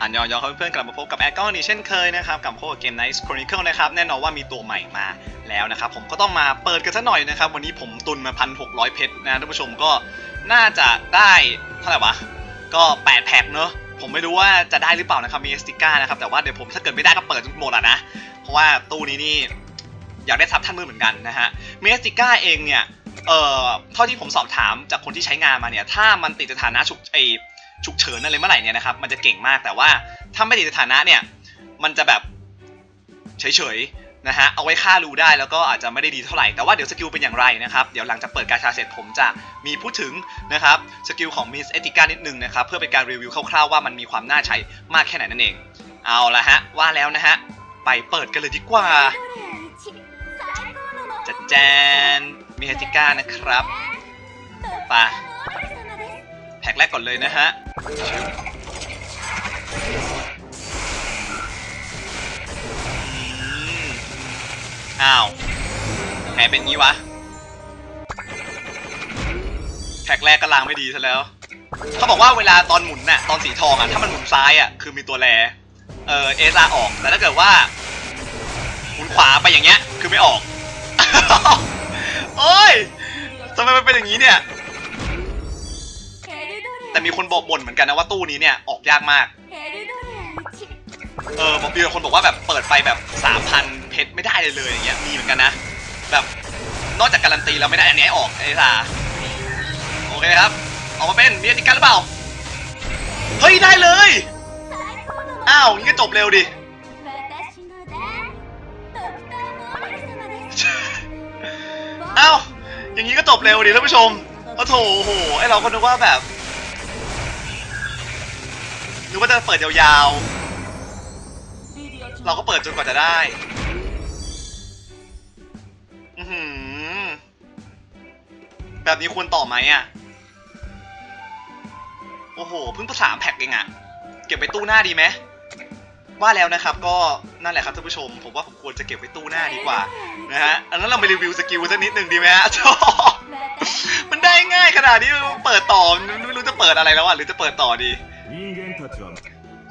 อันยอยอครับเพื่อนๆกลับมาพบกับแอดก้อนอีกเช่นเคยนะครับกับโคเกม Night Chronicle นะครับแน่นอนว่ามีตัวใหม่มาแล้วนะครับผมก็ต้องมาเปิดกันสักหน่อยนะครับ วันนี้ผมตุนมาพันหกร้อยเพชรนะท่านผู้ชมก็น่าจะได้เท่าไหร่วะ ก็แปดแพ็คเนอะผมไม่รู้ว่าจะได้หรือเปล่านะครับมีสติก้านะครับแต่ว่าเดี๋ยวผมถ้าเกิดไม่ได้ก็เปิดจนหมดอะนะ เพราะว่าตู้นี้นี่อยากได้ซับท่านมือเหมือนกันนะฮะเมสติก้าเองเนี่ยเอ่อเท่าที่ผมสอบถามจากคนที่ใช้งานมาเนี่ยถ้ามันติดสถานะฉุกไอ ฉุกเฉินอะไรเมื่อไหร่เนี่ยนะครับมันจะเก่งมากแต่ว่าถ้าไม่ติดสถานะเนี่ยมันจะแบบเฉยๆนะฮะเอาไว้ฆ่ารูได้แล้วก็อาจจะไม่ได้ดีเท่าไหร่แต่ว่าเดี๋ยวสกิลเป็นอย่างไรนะครับเดี๋ยวหลังจากเปิดกาชาเสร็จผมจะมีพูดถึงนะครับสกิลของมิสเอติก้านิดนึงนะครับเพื่อเป็นการรีวิวคร่าวๆว่ามันมีความน่าใช้มากแค่ไหนนั่นเอง เอาละฮะว่าแล้วนะฮะไปเปิดกันเลยดีกว่าจัดแจนมิสเอติก้านะครับไป แพ็กแรกก่อนเลยนะฮะ อ้าวแหมเป็นงี้วะแท็กแรกก็ล้างไม่ดีซะแล้ว เขาบอกว่าเวลาตอนหมุนน่ะ ตอนสีทองอะ ถ้ามันหมุนซ้ายอะ คือมีตัวแรเออเอซาออก แต่ถ้าเกิดว่า หมุนขวาไปอย่างเงี้ย คือไม่ออก โอ้ยทำไมมันเป็นอย่างนี้เนี่ย แต่มีคนบอกบ่นเหมือนกันนะว่าตู้นี้เนี่ยออกยากมาก เออบอกมีคนบอกว่าแบบเปิดไปแบบสามพันเพชรไม่ได้เลยเลยอย่างเงี้ยมีเหมือนกันนะ แบบนอกจากการันตีแล้วไม่ได้อันนี้ให้ออกไอ้สาโอเคครับ ออกมาเป็นมีอติกันหรือเปล่า เฮ้ยได้เลย อ้าวงี้ก็จบเร็วดิอ้าวอย่างนี้ก็จบเร็วดิท่านผู้ชมโอ้โถโอ้โหไอเราก็นึกว่าแบบ นึกว่าจะเปิดยาวๆ เราก็เปิดจนกว่าจะได้ อือหืแบบนี้ควรต่อไหมอะ โอ้โห เพิ่งประสามแพ็กเองอะ เก็บไปตู้หน้าดีไหมว่าแล้วนะครับก็นั่นแหละครับท่านผู้ชม ผมว่าผมควรจะเก็บไว้ตู้หน้าดีกว่านะฮะอันนั้นเราไปรีวิวสกิลสักนิดหนึ่งดีไหมฮะมันได้ง่ายขนาดนี้เปิดต่อไม่รู้จะเปิดอะไรแล้วอะหรือจะเปิดต่อดี 人間たちは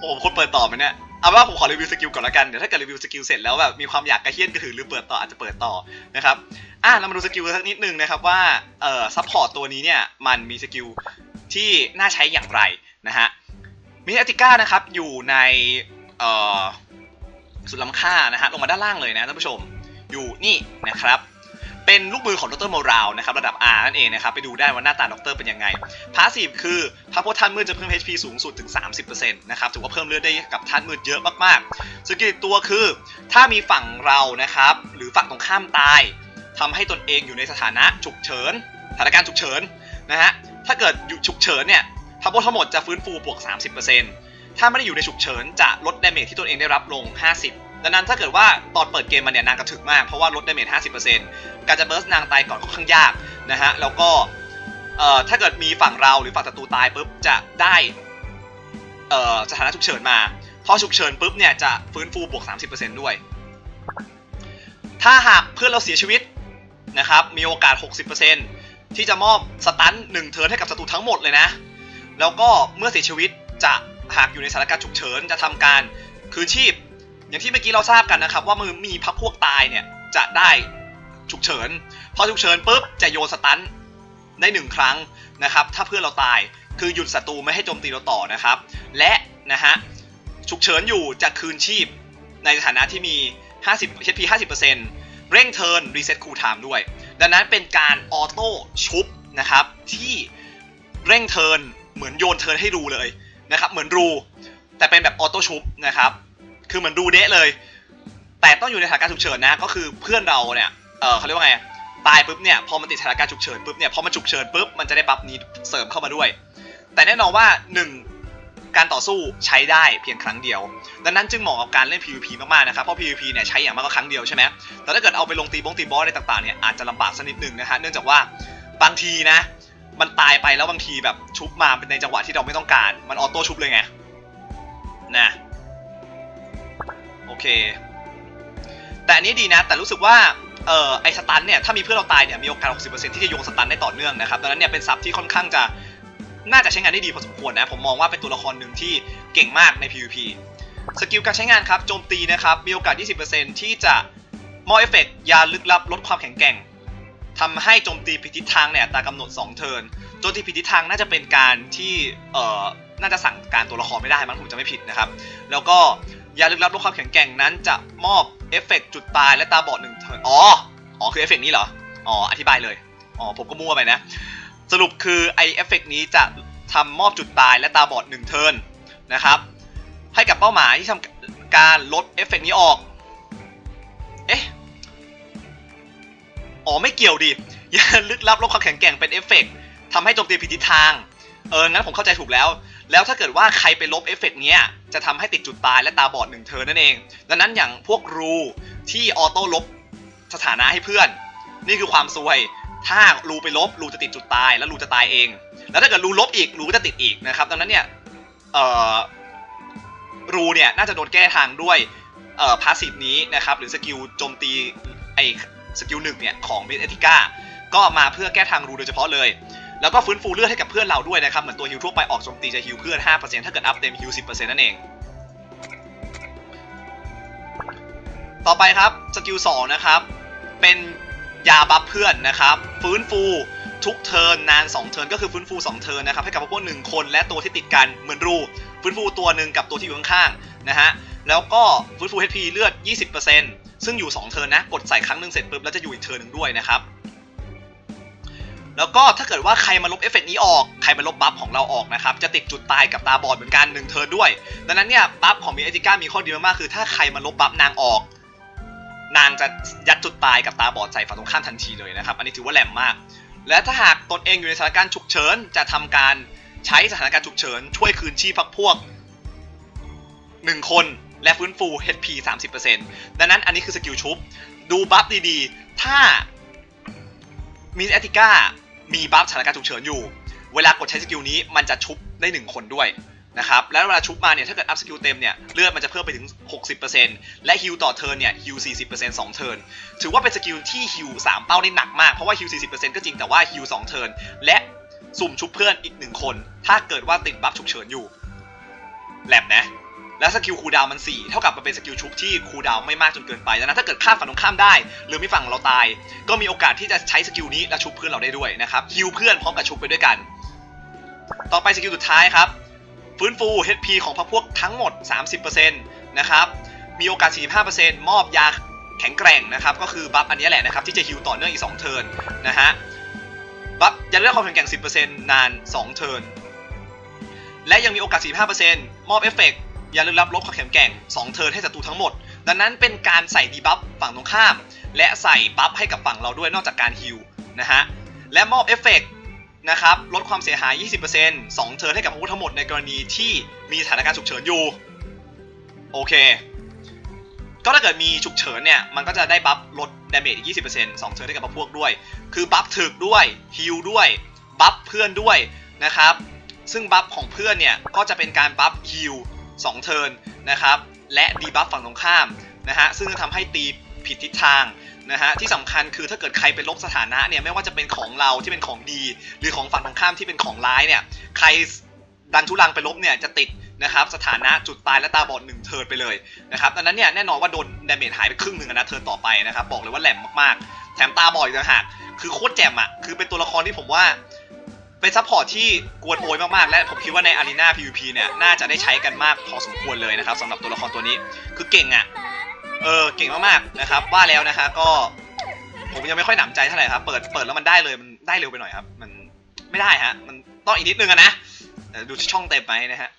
โอ้โหคนเปิดต่อไหมเนี่ย เอาเป็นว่าผมขอรีวิวสกิลก่อนละกัน เดี๋ยวถ้าเกิดรีวิวสกิลเสร็จแล้วแบบมีความอยากกระเฮี้ยนกระหือหรือเปิดต่ออาจจะเปิดต่อนะครับ อ่ะเรามาดูสกิลสักนิดนึงนะครับว่า เอ่อซัพพอร์ตตัวนี้เนี่ยมันมีสกิลที่น่าใช้อย่างไรนะฮะ มิอาติก้านะครับอยู่ในเอ่อสุดล้ำค่านะฮะลงมาด้านล่างเลยนะท่านผู้ชม อยู่นี่นะครับ เป็นลูกมือของดรโมราวนะครับระดับ R นั่นเองนะครับไปดูได้ว่าหน้าตาดรเป็นยังไงพาสซีฟคือพระโพธิ์ท่านมืดจะเพิ่ม HP สูงสุดถึง 30%นะครับถือว่าเพิ่มเลือดได้กับท่านมืดเยอะมากๆสกิลตัวคือ ถ้ามีฝั่งเรานะครับหรือฝั่งตรงข้ามตายทำให้ตนเองอยู่ในสถานะฉุกเฉินสถานการณ์ฉุกเฉินนะฮะถ้าเกิดอยู่ฉุกเฉินเนี่ยพระโพธิ์ทั้งหมดจะฟื้นฟูบวก 30%ถ้าไม่ได้อยู่ในฉุกเฉินจะลดดาเมจที่ตนเองได้รับลง 50 ดังนั้นถ้าเกิดว่าตอนเปิดเกมมาเนี่ยนางกระถึกมากเพราะว่าลดดาเมจ50%การจะเบิร์สนางตายก่อนค่อนข้างยากนะฮะแล้วก็เอ่อถ้าเกิดมีฝั่งเราหรือฝั่งศัตรูตายปุ๊บจะได้เอ่อสถานะฉุกเฉินมาพอฉุกเฉินปุ๊บเนี่ยจะฟื้นฟูบวก 30%ด้วย ถ้าหากเพื่อนเราเสียชีวิตนะครับมีโอกาส 60%ที่จะมอบสตันหนึ่งเทิร์นให้กับศัตรูทั้งหมดเลยนะ แล้วก็เมื่อเสียชีวิตจะหากอยู่ในสถานการณ์ฉุกเฉินจะทำการคืนชีพ อย่างที่เมื่อกี้เราทราบกันนะครับว่ามือมีพักพวกตายเนี่ยจะได้ฉุกเฉิน พอฉุกเฉินปุ๊บจะโยนสตันได้หนึ่งครั้งนะครับถ้าเพื่อนเราตายคือหยุดศัตรูไม่ให้โจมตีเราต่อนะครับ และนะฮะฉุกเฉินอยู่จะคืนชีพในฐานะที่มี 50 HP 50%เร่งเทิร์นรีเซ็ตคูลไทม์ด้วย ดังนั้นเป็นการออโต้ชุบนะครับที่เร่งเทิร์นเหมือนโยนเทิร์นให้รูเลยนะครับเหมือนรู แต่เป็นแบบออโต้ชุบนะครับ คือเหมือนรูเดะเลย แต่ต้องอยู่ในสถานการณ์ฉุกเฉินนะ ก็คือเพื่อนเราเนี่ย เออเขาเรียกว่าไง ตายปุ๊บเนี่ย พอมันติดสถานการณ์ฉุกเฉินปุ๊บเนี่ย พอมันฉุกเฉินปุ๊บ มันจะได้บัฟนี้เสริมเข้ามาด้วย แต่แน่นอนว่า 1 การต่อสู้ใช้ได้เพียงครั้งเดียว ดังนั้นจึงเหมาะกับการเล่น PVP มากๆ นะครับ เพราะ PVP เนี่ยใช้อย่างมากก็ครั้งเดียวใช่ไหมแต่ถ้าเกิดเอาไปลงตีบงตีบอสอะไรต่างๆ เนี่ยอาจจะลำบากสักนิดนึงนะฮะ เนื่องจากว่าบางทีนะ มันตายไปแล้วบางทีแบบชุบมาเป็นในจังหวะที่เราไม่ต้องการ มันออโต้ชุบเลยไง นะ เค แต่อันนี้ดีนะ แต่รู้สึกว่าเอ่อไอสตันเนี่ยถ้ามีเพื่อนเราตายเนี่ยมีโอกาส 60%ที่จะโยงสตันได้ต่อเนื่องนะครับดังนั้นเนี่ยเป็นซับที่ค่อนข้างจะน่าจะใช้งานได้ดีพอสมควรนะผมมองว่าเป็นตัวละครหนึ่งที่เก่งมากใน PVP สกิลการใช้งานครับโจมตีนะครับมีโอกาส 20%ที่จะมอเอฟเฟกต์ยาลึกลับลดความแข็งแกร่งทำให้โจมตีผิดทิศทางในอัตากำหนด 2 เทิร์นโจมตีผิดทิศทางน่าจะเป็นการที่เอ่อน่าจะสั่งการตัวละครไม่ได้มั้งผมจะไม่ผิดนะครับ แล้วก็ ยาลึกลับลดความแข็งแกร่งนั้นจะมอบเอฟเฟกต์จุดตายและตาบอดหนึ่งเทิร์นอ๋อ อ๋อคือเอฟเฟกต์นี้เหรอ อ๋ออธิบายเลย อ๋อผมก็มั่วไปนะ สรุปคือไอเอฟเฟกต์นี้จะทำมอบจุดตายและตาบอดหนึ่งเทิร์นนะครับ ให้กับเป้าหมายที่ทำการลดเอฟเฟกต์นี้ออก เอ๊ะ อ๋อไม่เกี่ยวดิยาลึกลับลดความแข็งแกร่งเป็นเอฟเฟกต์ทำให้โจมตีผิดทิศทาง เอองั้นผมเข้าใจถูกแล้ว แล้วถ้าเกิดว่าใครไปลบเอฟเฟกต์เนี้ยจะทำให้ติดจุดตายและตาบอดหนึ่งเทิร์นนั่นเอง ดังนั้นอย่างพวกรูที่ออโต้ลบสถานะให้เพื่อน นี่คือความซวย ถ้ารูไปลบรูจะติดจุดตาย แล้วรูจะตายเอง แล้วถ้าเกิดรูลบอีกรูก็จะติดอีกนะครับดังนั้นเนี่ยเอ่อรูเนี่ยน่าจะโดนแก้ทางด้วยเอ่อพาสซีฟนี้นะครับหรือสกิลโจมตีไอสกิลหนึ่งเนี่ยของเบสเอติก้าก็มาเพื่อแก้ทางรูโดยเฉพาะเลย แล้วก็ฟื้นฟูเลือดให้กับเพื่อนเราด้วยนะครับ เหมือนตัวฮิวทั่วไปออกโจมตีจะฮิวเพื่อน 5%ถ้าเกิดอัพเต็มฮิว 10%นั่นเอง ต่อไปครับสกิล 2 นะครับ เป็นยาบัฟเพื่อนนะครับ ฟื้นฟูทุกเทิร์นนาน 2 เทิร์นก็คือฟื้นฟู 2 เทิร์นนะครับ ให้กับพวกหนึ่งคนและตัวที่ติดกันเหมือนรู ฟื้นฟูตัวหนึ่งกับตัวที่อยู่ข้างๆนะฮะแล้วก็ฟื้นฟู HP เลือด 20%ซึ่งอยู่ 2 เทิร์นนะ กดใส่ครั้งหนึ่งเสร็จปุ๊บแล้วจะอยู่อีกเทิร์นหนึ่งด้วยนะครับ แล้วก็ถ้าเกิดว่าใครมาลบเอฟเฟกต์นี้ออก ใครมาลบบัฟของเราออกนะครับ จะติดจุดตายกับตาบอดเหมือนกันหนึ่งเทิร์นด้วย ดังนั้นเนี่ยบัฟของมีเอติก้ามีข้อดีมากๆคือ ถ้าใครมาลบบัฟนางออก นางจะยัดจุดตายกับตาบอดใส่ฝั่งตรงข้ามทันทีเลยนะครับ อันนี้ถือว่าแหลมมาก และถ้าหากตนเองอยู่ในสถานการณ์ฉุกเฉิน จะทำการใช้สถานการณ์ฉุกเฉิน ช่วยคืนชีพพักพวก1คนและฟื้นฟู HP 30%ดังนั้นอันนี้คือสกิลชุบ ดูบัฟดีๆ ถ้ามีแอติก้า มีบัฟสถานการณ์ฉุกเฉินอยู่ เวลากดใช้สกิลนี้มันจะชุบได้ 1 คนด้วยนะครับ แล้วเวลาชุบมาเนี่ยถ้าเกิดอัพสกิลเต็มเนี่ยเลือดมันจะเพิ่มไปถึง 60%และฮิลต่อเทิร์นเนี่ยฮิล40% 2 เทิร์นถือว่าเป็นสกิลที่ฮิว3เป้าได้หนักมากเพราะว่าฮิว40%ก็จริงแต่ว่าฮิว2เทิร์นและสุ่มชุบเพื่อนอีก 1 คน ถ้าเกิดว่าติดบัฟฉุกเฉินอยู่แหลมนะ แล้วสกิลคูดาวมัน 4 เท่ากับมันเป็นสกิลชุบที่คูดาวไม่มากจนเกินไปดังนั้นถ้าเกิดข้ามฝั่งตรงข้ามได้ หรือมีฝั่งเราตาย ก็มีโอกาสที่จะใช้สกิลนี้และชุบเพื่อนเราได้ด้วยนะครับฮิวเพื่อนพร้อมกับชุบไปด้วยกัน ต่อไปสกิลสุดท้ายครับฟื้นฟู HP ของพรรคพวกทั้งหมด 30%นะครับมีโอกาส 45%มอบยาแข็งแกร่งนะครับก็คือบัฟอันนี้แหละนะครับที่จะฮิวต่อเนื่องอีก 2 เทิร์นนะฮะบัฟยาเลือดความแข็งแกร่ง 10%นาน 2 เทิร์นและยังมีโอกาส 45%มอบเอฟเฟกต์ อย่าลึกลับลดความแข็งแกร่ง2เทิร์นให้ศัตรูทั้งหมด ดังนั้นเป็นการใส่ดีบัฟฝั่งตรงข้าม และใส่บัฟให้กับฝั่งเราด้วยนอกจากการฮิวนะฮะและมอบเอฟเฟกต์นะครับลดความเสียหาย 20% 2 เทิร์นให้กับอาวุธทั้งหมดในกรณีที่มีสถานการณ์ฉุกเฉินอยู่ โอเค ก็ถ้าเกิดมีฉุกเฉินเนี่ย มันก็จะได้บัฟลดดาเมจอีก 20% 2 เทิร์นให้กับพวกด้วย คือบัฟถึกด้วยฮิลด้วย บัฟเพื่อนด้วยนะครับ ซึ่งบัฟของเพื่อนเนี่ย ก็จะเป็นการบัฟฮิล 2 เทิร์นนะครับ และดีบัฟฝั่งตรงข้ามนะฮะซึ่งจะทำให้ตีผิดทิศทางนะฮะที่สำคัญคือถ้าเกิดใครไปลบสถานะเนี่ยไม่ว่าจะเป็นของเราที่เป็นของดี หรือของฝั่งตรงข้ามที่เป็นของร้ายเนี่ยใครดันทุลังไปลบเนี่ยจะติดนะครับสถานะจุดตายและตาบอดหนึ่งเทิร์นไปเลยนะครับดังนั้นเนี่ยแน่นอนว่าโดนดาเมจหายไปครึ่งหนึ่งนะเทิร์นต่อไปนะครับบอกเลยว่าแหลมมากๆ แถมตาบอดอีกต่างหากคือโคตรแจ่มอะคือเป็นตัวละครที่ผมว่า เป็นซัพพอร์ตที่กวนโอยมากๆ และผมคิดว่าในอารีนา PVP เนี่ย น่าจะได้ใช้กันมากพอสมควรเลยนะครับสำหรับตัวละครตัวนี้คือเก่งอะ เออเก่งมากๆนะครับ ว่าแล้วนะฮะก็ ผมยังไม่ค่อยหนำใจเท่าไหร่ครับเปิดเปิดแล้วมันได้เลยมันได้เร็วไปหน่อยครับ มันไม่ได้ฮะมันต้องอีกนิดนึงอะนะดูช่องเต็มไหมนะฮะ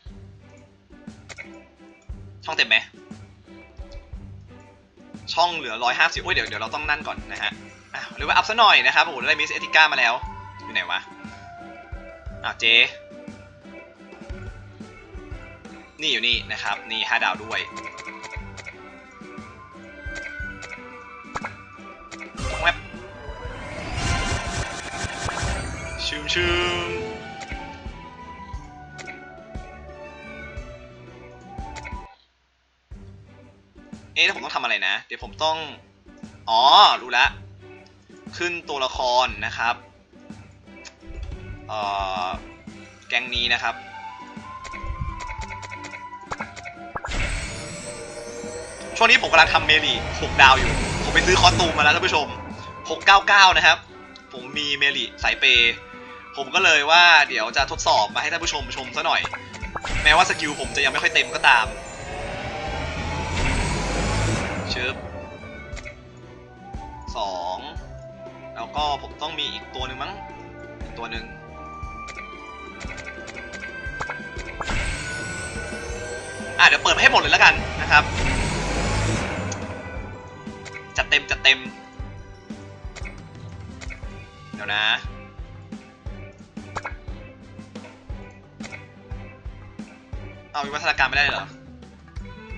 ช่องเต็มไหมช่องเหลือร้อยห้าสิบโอ้ยเดี๋ยวเดี๋ยวเราต้องนั่นก่อนนะฮะอะหรือว่าอัพซะหน่อยนะครับโอ้โหได้มิสเอติก้ามาแล้วอยู่ไหนวะ อะเจ นี่อยู่นี่นะครับ นี่ห้าดาวด้วยแวบชืมชืมเอ๊ะแล้วผมต้องทำอะไรนะ เดี๋ยวผมต้อง อ๋อ รู้ละ ขึ้นตัวละครนะครับ แก๊งนี้นะครับ ช่วงนี้ผมกำลังทำเมลี6ดาวอยู่ ผมไปซื้อคอสตูมมาแล้วท่านผู้ชม 699 นะครับ ผมมีเมลีสายเปย์ผมก็เลยว่าเดี๋ยวจะทดสอบมาให้ท่านผู้ชมชมซะหน่อย แม้ว่าสกิลผมจะยังไม่ค่อยเต็มก็ตามชึบสองแล้วก็ผมต้องมีอีกตัวหนึ่งมั้งอีกตัวหนึ่ง อะเดี๋ยวเปิดให้หมดเลยแล้วกันนะครับ จัดเต็มจัดเต็ม เดี๋ยวนะ เอาวิวัฒนาการไม่ได้เหรอ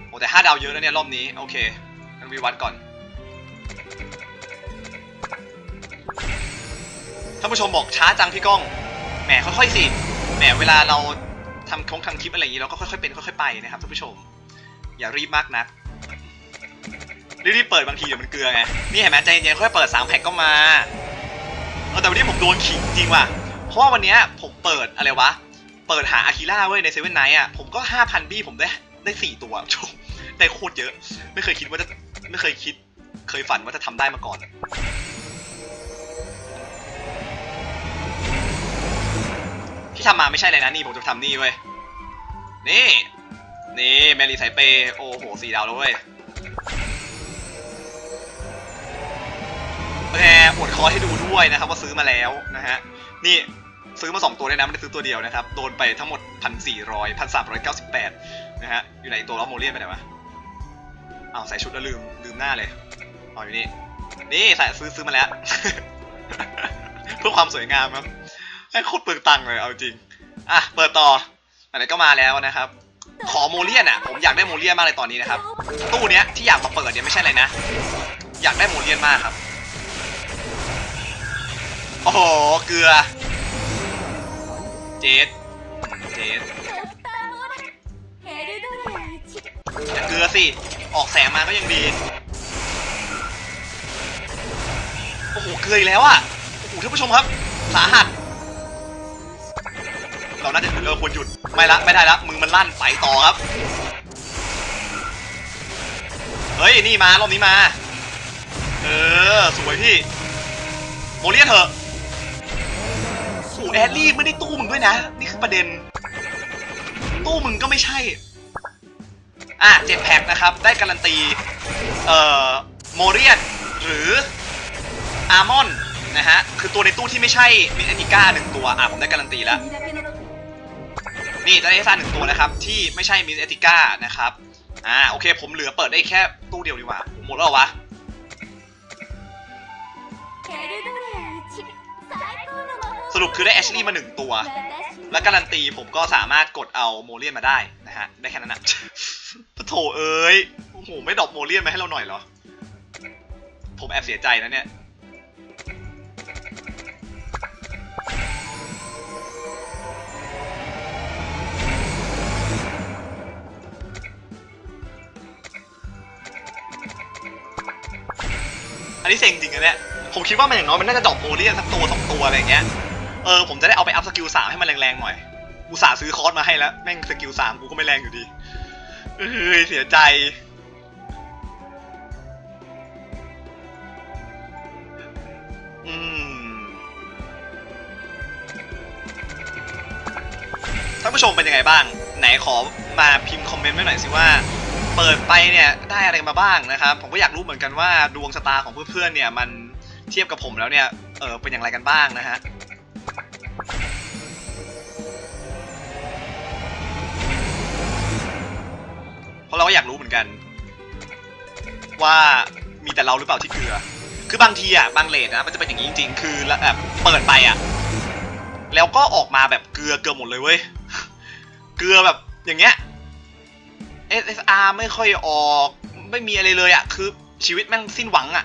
โอ้แต่ห้าดาวเยอะแล้วเนี่ยรอบนี้ โอเคงั้นวิวัฒน์ก่อน ท่านผู้ชมบอกช้าจังพี่ก้อง แหมค่อยๆสิ แหมเวลาเรา ทำคงทำคลิปอะไรอย่างนี้เราก็ค่อยๆเป็นค่อยๆไปนะครับท่านผู้ชม อย่ารีบมากนักรีบๆเปิดบางทีเดี๋ยวมันเกลือไงนี่เห็นไหมใจเย็นๆค่อยเปิด3แพ็กก็มาเออแต่วันนี้ผมโดนขิงจริงว่ะเพราะว่าวันนี้ผมเปิดอะไรวะเปิดหาอาคิล่าเว้ยในเซเว่นไนท์อะผมก็5,000บี้ผมได้ได้4ตัวโชว์ได้โคตรเยอะ ไม่เคยคิดว่าจะไม่เคยคิด เคยฝันว่าจะทำได้มาก่อน ที่ทำมาไม่ใช่เลยนะนี่ผมจะทำนี่เว้ย นี่ นี่แมรี่สายเปย์โอ้โหสี่ดาวแล้วเว้ยแหมอวดคอให้ดูด้วยนะครับว่าซื้อมาแล้วนะฮะ นี่ซื้อมา 2 ตัวเลยนะไม่ได้ซื้อตัวเดียวนะครับ โดนไปทั้งหมด 1,400 1,398 นะฮะ อยู่ไหนตัวล้อโมเลียนไปไหนวะอ้าวใส่ชุดแล้วลืมลืมหน้าเลยอ๋ออยู่นี่ นี่ใส่ซื้อซื้อมาแล้ว เพื่อความสวยงามครับ ให้โคตรเปลืองตังค์เลยเอาจริง อะ เปิดต่อไหนก็มาแล้วนะครับ ขอโมเลียนอะ ผมอยากได้โมเลียนมากเลยตอนนี้นะครับ ตู้เนี้ยที่อยากมาเปิดเนี่ยไม่ใช่อะไรนะ อยากได้โมเลียนมากครับ โอ้โห เกลือ เจดเจดแต่เกลือสิ ออกแสงมาก็ยังดี โอ้โห เกลืออีกแล้วอะ โอ้โหท่านผู้ชมครับ สาหัส เราน่าจะเออควรหยุดไม่ละไม่ได้ละมือมันลั่นไปต่อครับเฮ้ยนี่มารอบนี้มา เออสวยพี่โมเลียนเถอะโอ้แอดลี่ไม่ได้ตู้มึงด้วยนะ นี่คือประเด็น ตู้มึงก็ไม่ใช่ อะเจ็ดแพ็คนะครับ ได้การันตี เอ่อโมเรียนหรืออาร์มอนนะฮะ คือตัวในตู้ที่ไม่ใช่มิสเอติก้าหนึ่งตัว อะผมได้การันตีแล้ว นี่จะได้ซ่าหนึ่งตัวนะครับ ที่ไม่ใช่มิสเอติก้านะครับ อ่าโอเค ผมเหลือเปิดได้แค่ตู้เดียวดีกว่า หมดแล้ววะสรุปคือได้แอชลี่มาหนึ่งตัว และการันตีผมก็สามารถกดเอาโมเลียนมาได้นะฮะ ได้แค่นั้นนะปะโถเอ้ย โอ้โห ไม่ดรอปโมเลียนมาให้เราหน่อยเหรอ ผมแอบเสียใจนะเนี่ย อันนี้เซ็งจริงนะเนี่ยผมคิดว่ามันอย่างน้อยมันน่าจะดรอปโมเลียนสักตัวสองตัวอะไรอย่างเงี้ยเออผมจะได้เอาไปอัพสกิลสามให้มันแรงๆหน่อยอุตส่าห์ซื้อคอร์สมาให้แล้วแม่งสกิลสามกูก็ไม่แรงอยู่ดีเอ้ยเสียใจอืมท่านผู้ชมเป็นยังไงบ้าง ไหนขอมาพิมพ์คอมเมนต์ไว้หน่อยสิว่า เปิดไปเนี่ยได้อะไรมาบ้างนะครับ ผมก็อยากรู้เหมือนกันว่าดวงชะตาของเพื่อนๆเนี่ยมันเทียบกับผมแล้วเนี่ยเออเป็นอย่างไรกันบ้างนะฮะเพราะเราก็อยากรู้เหมือนกัน ว่ามีแต่เราหรือเปล่าที่เกลือ คือบางทีอะบางเลทนะมันจะเป็นอย่างนี้จริงๆ คือแล้วแบบเปิดไปอะแล้วก็ออกมาแบบเกลือเกลือหมดเลยเว้ยเกลือแบบอย่างเงี้ย SSR ไม่ค่อยออกไม่มีอะไรเลยอะคือชีวิตแม่งสิ้นหวังอะ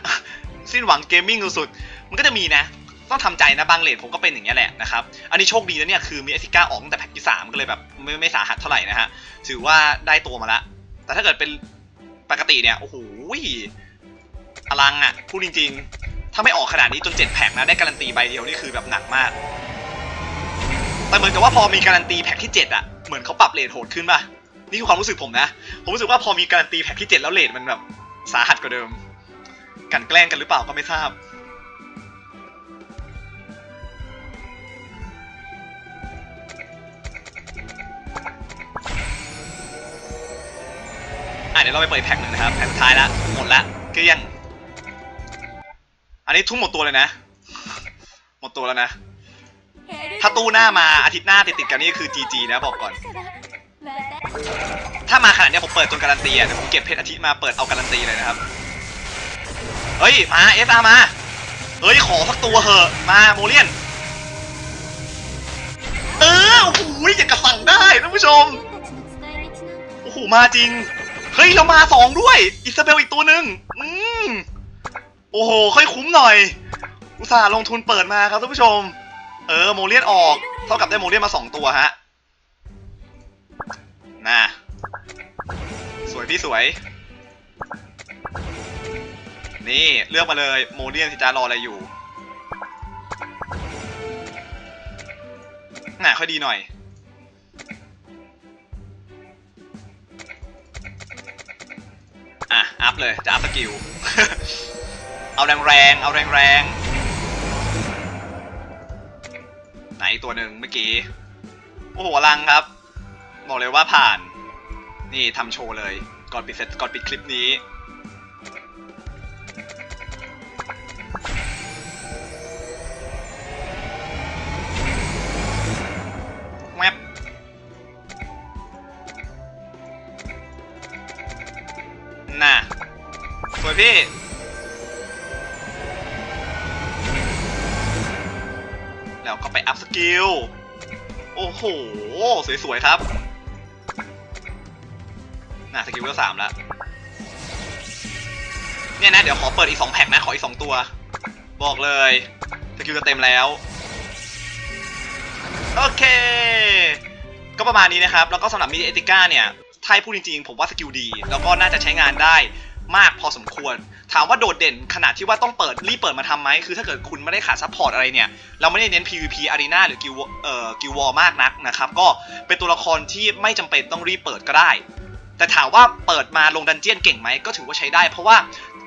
สิ้นหวังเกมมิ่งสุดๆมันก็จะมีนะ ต้องทำใจนะบางเลทผมก็เป็นอย่างเงี้แหละนะครับ อันนี้โชคดีนะเนี่ยคือมีเอทิก้าออกตั้งแต่แพ็กที่สามก็เลยแบบไม่ไม่สาหัสเท่าไหร่นะฮะ ถือว่าได้ตัวมาละ แต่ถ้าเกิดเป็นปกติเนี่ย โอ้โหอลังอะพูดจริง ๆ ถ้าไม่ออกขนาดนี้จนเจ็ดแพ็กนะได้การันตีใบเดียวนี่คือแบบหนักมาก แต่เหมือนกับว่าพอมีการันตีแพ็กที่เจ็ดอะเหมือนเขาปรับเลทโหดขึ้นป่ะ นี่คือความรู้สึกผมนะ ผมรู้สึกว่าพอมีการันตีแพ็กที่ 7 แล้วเลทมันแบบสาหัสกว่าเดิม กันแกล้งกันหรือเปล่าก็ไม่ทราบ อะเดี๋ยวเราไปเปิดแพ็กหนึ่งนะครับ แพ็กสุดท้ายละหมดละเกลี้ยง อันนี้ทุ่มหมดตัวเลยนะ หมดตัวแล้วนะ ถ้าตู้หน้ามาอาทิตย์หน้าติดติดกันนี่คือ GG นะบอกก่อน ถ้ามาขนาดเนี้ยผมเปิดจนการันตีอะเดี๋ยวผมเก็บเพชรอาทิตย์มาเปิดเอาการันตีเลยนะครับ เฮ้ย มาเอฟอามา เฮ้ย ขอสักตัวเหอะ มาโมเลียน เออ โอ้โหอยากกระสั่งได้ท่านผู้ชม โอ้โห มาจริง เฮ้ย เรามาสองด้วย อิซาเบลอีกตัวหนึ่งอืมโอ้โห ค่อยคุ้มหน่อย อุตส่าห์ลงทุนเปิดมาครับท่านผู้ชม เออ โมเลียนออก เท่ากับได้โมเลียนมาสองตัวฮะน่ะ วยพี่สวย นี่เลือกมาเลยโมเลียนสิจ้ารออะไรอยู่น่ะค่อยดีหน่อย อะ อัพเลย จะอัพสกิล เอาแรงๆเอาแรงๆไหนตัวหนึ่งเมื่อกี้ โอ้โหลังครับ บอกเลยว่าผ่าน นี่ทำโชว์เลย ก่อนปิดเซตก่อนปิดคลิปนี้ แวบน่ะสวยพี่แล้วก็ไปอัพสกิล โอ้โห สวยๆครับ น่ะสกิลเวลสามแล้วเนี่ยนะเดี๋ยวขอเปิดอีกสองแพ็คนะขออีกสองตัว บอกเลยสกิลจะเต็มแล้วโอเค ก็ประมาณนี้นะครับ แล้วก็สำหรับมิเอติก้าเนี่ยถ้าพูดจริงๆ ผมว่าสกิลดี แล้วก็น่าจะใช้งานได้มากพอสมควร ถามว่าโดดเด่นขนาดที่ว่าต้องเปิดรีบเปิดมาทำไหมคือถ้าเกิดคุณไม่ได้ขาดซัพพอร์ตอะไรเนี่ย เราไม่ได้เน้น PVP Arena หรือกิลเอ่อกิลวอลมากนักนะครับ ก็เป็นตัวละครที่ไม่จำเป็นต้องรีบเปิดก็ได้ แต่ถามว่าเปิดมาลงดันเจียนเก่งไหมก็ถือว่าใช้ได้ เพราะว่า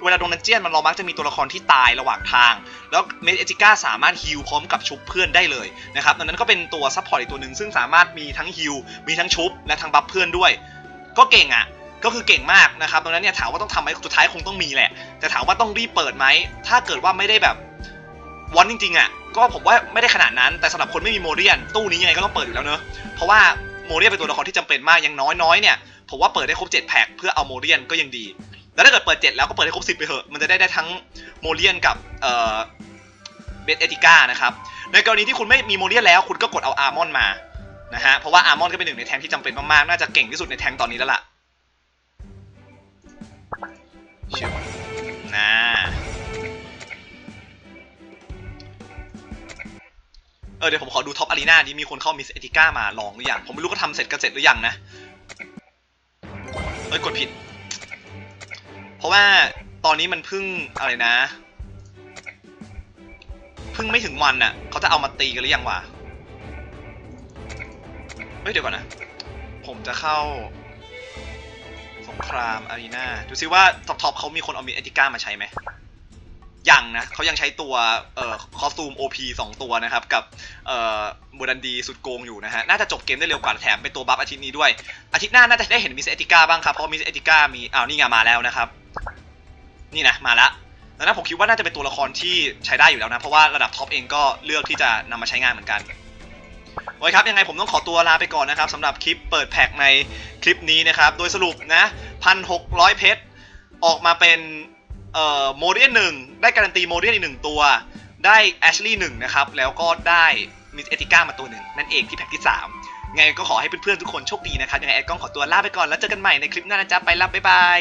เวลาลงดันเจียนมันเรามักจะมีตัวละครที่ตายระหว่างทาง แล้วเมดเอจิก้าสามารถฮิลพร้อมกับชุบเพื่อนได้เลยนะครับดังนั้นก็เป็นตัวซัพพอร์ตอีกตัวหนึ่งซึ่งสามารถมีทั้งฮิลมีทั้งชุบและทั้งบัฟเพื่อนด้วย ก็เก่งอะก็คือเก่งมากนะครับดังนั้นเนี่ยถามว่าต้องทำไหมสุดท้ายคงต้องมีแหละ แต่ถามว่าต้องรีบเปิดไหมถ้าเกิดว่าไม่ได้แบบวอนจริงๆอะก็ผมว่าไม่ได้ขนาดนั้นแต่สำหรับคนไม่มีโมเรียนตู้นี้ยังไงก็ต้องเปิดอยู่แล้วเนอะเพราะว่าโมเรียนเป็นตัวละครที่จำเป็นมากยังน้อยๆเนี่ย ผมว่าเปิดได้ครบ7แพ็คเพื่อเอาโมเรียนก็ยังดี แล้วถ้าเกิดเปิด 7 แล้วก็เปิดให้ครบ10ไปเถอะ มันจะได้ได้ทั้งโมเรียนกับเอ่อเบสเอติก้านะครับ ในกรณีที่คุณไม่มีโมเรียนแล้ว คุณก็กดเอาอาร์มอนมานะฮะ เพราะว่าอาร์มอนก็เป็นหนึ่งในแทงที่จำเป็นมากๆ น่าจะเก่งที่สุดในแทงตอนนี้แล้วล่ะชิบนะเออเดี๋ยวผมขอดูท็อปอารีนานี้มีคนเข้ามิสเอติก้ามาลองหรือยัง ผมไม่รู้ก็ทำเสร็จกันเสร็จหรือยังนะ อ้ยกดผิด เพราะว่าตอนนี้มันเพิ่งอะไรนะเพิ่งไม่ถึงวันน่ะเขาจะเอามาตีกันหรือยังวะเฮ้ยเดี๋ยวก่อนนะ ผมจะเข้า สงครามอารีนาดูซิว่าท็อปทอปเขามีคนเอามีเอติก้ามาใช้ไหม ยังนะเขายังใช้ตัวเอ่อคอสตูม OP 2 ตัวนะครับ กับเอ่อโมดันดีสุดโกงอยู่นะฮะ น่าจะจบเกมได้เร็วกว่าแถมเป็นตัวบัฟอาทิตย์นี้ด้วย อาทิตย์หน้าน่าจะได้เห็นมิสเอติก้าบ้างครับ เพราะมิสเอติก้ามีอ้าวนี่ไงมาแล้วนะครับ นี่นะ มาละดังนั้นผมคิดว่าน่าจะเป็นตัวละครที่ใช้ได้อยู่แล้วนะ เพราะว่าระดับท็อปเองก็เลือกที่จะนำมาใช้งานเหมือนกันโอเคครับยังไงผมต้องขอตัวลาไปก่อนนะครับสำหรับคลิปเปิดแพ็คในคลิปนี้นะครับ โดยสรุปนะพันหกร้อยเพชรออกมาเป็น เอ่อโมเดียนหนึ่งได้การันตีโมเดียนอีกหนึ่งตัว ได้แอชลีย์หนึ่งนะครับ แล้วก็ได้มิสเอติก้ามาตัวหนึ่ง นั่นเองที่แพ็คที่สามไงก็ขอให้เพื่อนๆทุกคนโชคดีนะครับ ยังไงแอดกล้องขอตัวลาไปก่อนแล้วเจอกันใหม่ในคลิปหน้านะจ๊ะ ไปลับบ๊ายบาย